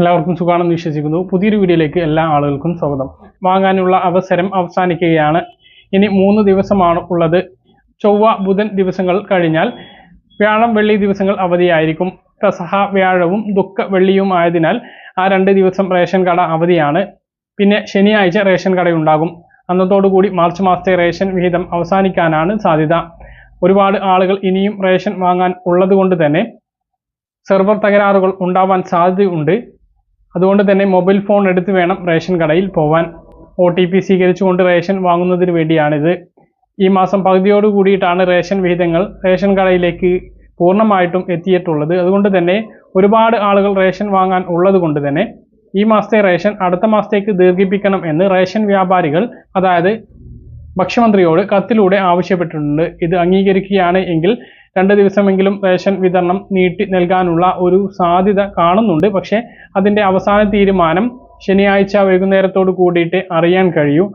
എല്ലാവർക്കും സുഖമാണെന്ന് വിശ്വസിക്കുന്നു. പുതിയൊരു വീഡിയോയിലേക്ക് എല്ലാ ആളുകൾക്കും സ്വാഗതം. വാങ്ങാനുള്ള അവസരം അവസാനിക്കുകയാണ്. ഇനി മൂന്ന് ദിവസമാണ് ഉള്ളത്. ചൊവ്വ ബുധൻ ദിവസങ്ങൾ കഴിഞ്ഞാൽ വ്യാഴം വെള്ളി ദിവസങ്ങൾ അവധിയായിരിക്കും. പ്രസഹ വ്യാഴവും ദുഃഖ വെള്ളിയും ആയതിനാൽ ആ രണ്ട് ദിവസം റേഷൻ കട അവധിയാണ്. പിന്നെ ശനിയാഴ്ച റേഷൻ കടയുണ്ടാകും അന്നത്തോടുകൂടി മാർച്ച് മാസത്തെ റേഷൻ വിഹിതം അവസാനിക്കാനാണ് സാധ്യത. ഒരുപാട് ആളുകൾ ഇനിയും റേഷൻ വാങ്ങാൻ ഉള്ളത് കൊണ്ട് തന്നെ സെർവർ തകരാറുകൾ ഉണ്ടാവാൻ സാധ്യതയുണ്ട്. അതുകൊണ്ട് തന്നെ മൊബൈൽ ഫോൺ എടുത്ത് വേണം റേഷൻ കടയിൽ പോവാൻ. ഒ ടി പി സ്വീകരിച്ചുകൊണ്ട് റേഷൻ വാങ്ങുന്നതിന് വേണ്ടിയാണിത്. ഈ മാസം പകുതിയോട് കൂടിയിട്ടാണ് റേഷൻ വിഹിതങ്ങൾ റേഷൻ കടയിലേക്ക് പൂർണമായിട്ടും എത്തിയിട്ടുള്ളത്. അതുകൊണ്ട് തന്നെ ഒരുപാട് ആളുകൾ റേഷൻ വാങ്ങാൻ ഉള്ളത് കൊണ്ട് തന്നെ ഈ മാസത്തെ റേഷൻ അടുത്ത മാസത്തേക്ക് ദീർഘിപ്പിക്കണം എന്ന് റേഷൻ വ്യാപാരികൾ അതായത് ഭക്ഷ്യമന്ത്രിയോട് കത്തിലൂടെ ആവശ്യപ്പെട്ടിട്ടുണ്ട്. ഇത് അംഗീകരിക്കുകയാണ് എങ്കിൽ രണ്ട് ദിവസമെങ്കിലും റേഷൻ വിതരണം നീട്ടി നൽകാനുള്ള ഒരു സാധ്യത കാണുന്നുണ്ട്. പക്ഷേ അതിന്റെ അവസാന തീരുമാനം ശനിയാഴ്ച വൈകുന്നേരത്തോട് കൂടിയിട്ട് അറിയാൻ കഴിയൂ.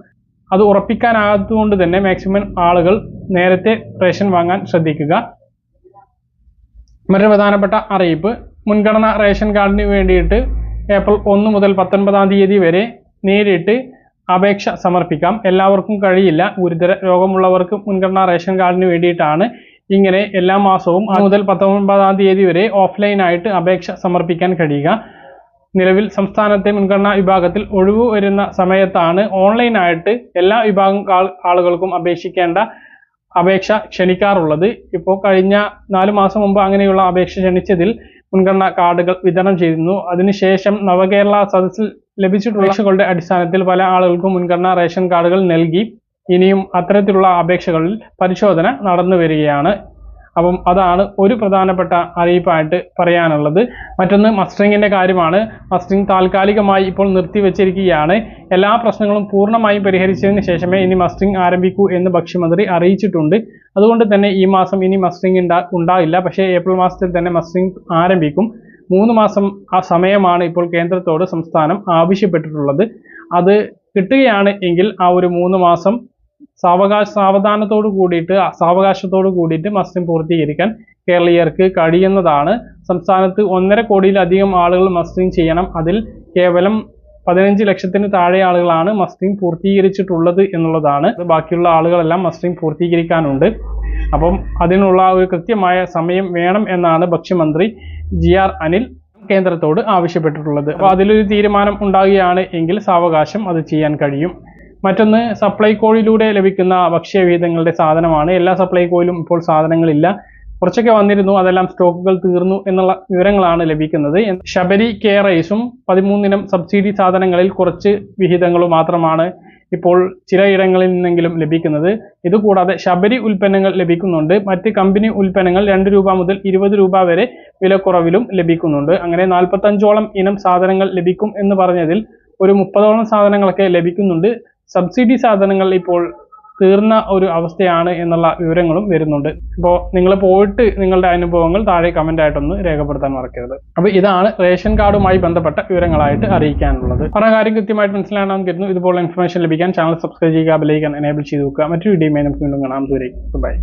അത് ഉറപ്പിക്കാനാകാത്തതുകൊണ്ട് തന്നെ മാക്സിമം ആളുകൾ നേരത്തെ റേഷൻ വാങ്ങാൻ ശ്രദ്ധിക്കുക. മറ്റൊരു പ്രധാനപ്പെട്ട അറിയിപ്പ് മുൻഗണന റേഷൻ കാർഡിന് വേണ്ടിയിട്ട് ഏപ്രിൽ ഒന്ന് മുതൽ പത്തൊൻപതാം തീയതി വരെ നേരിട്ട് അപേക്ഷ സമർപ്പിക്കാം. എല്ലാവർക്കും കഴിയില്ല. ഗുരുതര രോഗമുള്ളവർക്ക് മുൻഗണന റേഷൻ കാർഡിന് വേണ്ടിയിട്ടാണ് ഇങ്ങനെ എല്ലാ മാസവും മുതൽ പത്തൊൻപതാം തീയതി വരെ ഓഫ്ലൈനായിട്ട് അപേക്ഷ സമർപ്പിക്കാൻ കഴിയുക. നിലവിൽ സംസ്ഥാനത്തെ മുൻഗണനാ വിഭാഗത്തിൽ ഒഴിവ് വരുന്ന സമയത്താണ് ഓൺലൈനായിട്ട് എല്ലാ വിഭാഗം ആളുകൾക്കും അപേക്ഷിക്കേണ്ട അപേക്ഷ ക്ഷണിക്കാറുള്ളത്. ഇപ്പോൾ കഴിഞ്ഞ നാല് മാസം മുമ്പ് അങ്ങനെയുള്ള അപേക്ഷ ക്ഷണിച്ചതിൽ മുൻഗണനാ കാർഡുകൾ വിതരണം ചെയ്തിരുന്നു. അതിനുശേഷം നവകേരള സദസ്സിൽ ലഭിച്ചിട്ടുള്ള അപേക്ഷകളുടെ അടിസ്ഥാനത്തിൽ പല ആളുകൾക്കും മുൻഗണനാ റേഷൻ കാർഡുകൾ നൽകി. ഇനിയും അത്തരത്തിലുള്ള അപേക്ഷകളിൽ പരിശോധന നടന്നു വരികയാണ്. അപ്പം അതാണ് ഒരു പ്രധാനപ്പെട്ട അറിയിപ്പായിട്ട് പറയാനുള്ളത്. മറ്റൊന്ന് മസ്റ്ററിങ്ങിന്റെ കാര്യമാണ്. മസ്റ്ററിങ് താൽക്കാലികമായി ഇപ്പോൾ നിർത്തിവെച്ചിരിക്കുകയാണ്. എല്ലാ പ്രശ്നങ്ങളും പൂർണമായും പരിഹരിച്ചതിന് ശേഷമേ ഇനി മസ്റ്ററിങ് ആരംഭിക്കൂ എന്ന് ഭക്ഷ്യമന്ത്രി അറിയിച്ചിട്ടുണ്ട്. അതുകൊണ്ട് തന്നെ ഈ മാസം ഇനി മസ്റ്ററിങ് ഉണ്ടാ ഉണ്ടാകില്ല. പക്ഷേ ഏപ്രിൽ മാസത്തിൽ തന്നെ മസ്റ്ററിങ് ആരംഭിക്കും. മൂന്ന് മാസം ആ സമയമാണ് ഇപ്പോൾ കേന്ദ്രത്തോട് സംസ്ഥാനം ആവശ്യപ്പെട്ടിട്ടുള്ളത്. അത് കിട്ടുകയാണ് എങ്കിൽ ആ ഒരു മൂന്ന് മാസം സാവകാശ സാവധാനത്തോട് കൂടിയിട്ട് സാവകാശത്തോട് കൂടിയിട്ട് മത്സ്യം പൂർത്തീകരിക്കാൻ കേരളീയർക്ക് കഴിയുന്നതാണ്. സംസ്ഥാനത്ത് ഒന്നര കോടിയിലധികം ആളുകൾ മസ്റ്റിംഗ് ചെയ്യണം. അതിൽ കേവലം പതിനഞ്ച് ലക്ഷത്തിന് താഴെ ആളുകളാണ് മസ്റ്റിംഗ് പൂർത്തീകരിച്ചിട്ടുള്ളത് എന്നുള്ളതാണ്. ബാക്കിയുള്ള ആളുകളെല്ലാം മസ്റ്റിംഗ് പൂർത്തീകരിക്കാനുണ്ട്. അപ്പം അതിനുള്ള ഒരു കൃത്യമായ സമയം വേണം എന്നാണ് ഭക്ഷ്യമന്ത്രി ജി ആർ അനിൽ കേന്ദ്രത്തോട് ആവശ്യപ്പെട്ടിട്ടുള്ളത്. അപ്പോൾ അതിലൊരു തീരുമാനം ഉണ്ടാകുകയാണ് എങ്കിൽ സാവകാശം അത് ചെയ്യാൻ കഴിയും. മറ്റൊന്ന് സപ്ലൈകോയിലൂടെ ലഭിക്കുന്ന ഭക്ഷ്യവിഹിതങ്ങളുടെ സാധനമാണ്. എല്ലാ സപ്ലൈകോയിലും ഇപ്പോൾ സാധനങ്ങളില്ല. കുറച്ചൊക്കെ വന്നിരുന്നു അതെല്ലാം സ്റ്റോക്കുകൾ തീർന്നു എന്നുള്ള വിവരങ്ങളാണ് ലഭിക്കുന്നത്. ശബരി കെ റൈസും പതിമൂന്നിനം സബ്സിഡി സാധനങ്ങളിൽ കുറച്ച് വിഹിതങ്ങൾ മാത്രമാണ് ഇപ്പോൾ ചിലയിടങ്ങളിൽ നിന്നെങ്കിലും ലഭിക്കുന്നത്. ഇതുകൂടാതെ ശബരി ഉൽപ്പന്നങ്ങൾ ലഭിക്കുന്നുണ്ട്. മറ്റ് കമ്പനി ഉൽപ്പന്നങ്ങൾ രണ്ട് രൂപ മുതൽ ഇരുപത് രൂപ വരെ വിലക്കുറവിലും ലഭിക്കുന്നുണ്ട്. അങ്ങനെ നാൽപ്പത്തഞ്ചോളം ഇനം സാധനങ്ങൾ ലഭിക്കും എന്ന് പറഞ്ഞതിൽ ഒരു മുപ്പതോളം സാധനങ്ങളൊക്കെ ലഭിക്കുന്നുണ്ട്. സബ്സിഡി സാധനങ്ങൾ ഇപ്പോൾ തീർന്ന ഒരു അവസ്ഥയാണ് എന്നുള്ള വിവരങ്ങളും വരുന്നുണ്ട്. അപ്പോൾ നിങ്ങൾ പോയിട്ട് നിങ്ങളുടെ അനുഭവങ്ങൾ താഴെ കമന്റ് ആയിട്ടൊന്ന് രേഖപ്പെടുത്താൻ മറക്കരുത്. അപ്പോൾ ഇതാണ് റേഷൻ കാർഡുമായി ബന്ധപ്പെട്ട വിവരങ്ങളായിട്ട് അറിയിക്കാനുള്ളത്. പറഞ്ഞ കാര്യം കൃത്യമായിട്ട് മനസ്സിലാണെന്ന് കരുതുന്നു. ഇതുപോലെ ഇൻഫർമേഷൻ ലഭിക്കാൻ ചാനൽ സബ്സ്ക്രൈബ് ചെയ്യുക ബെലൈക്കൻ എനേബിൾ ചെയ്ത് വെക്കുക. മറ്റൊരു വീഡിയോയുമായി നമുക്ക് വീണ്ടും കാണാം. ദൂരേക്ക് ബൈ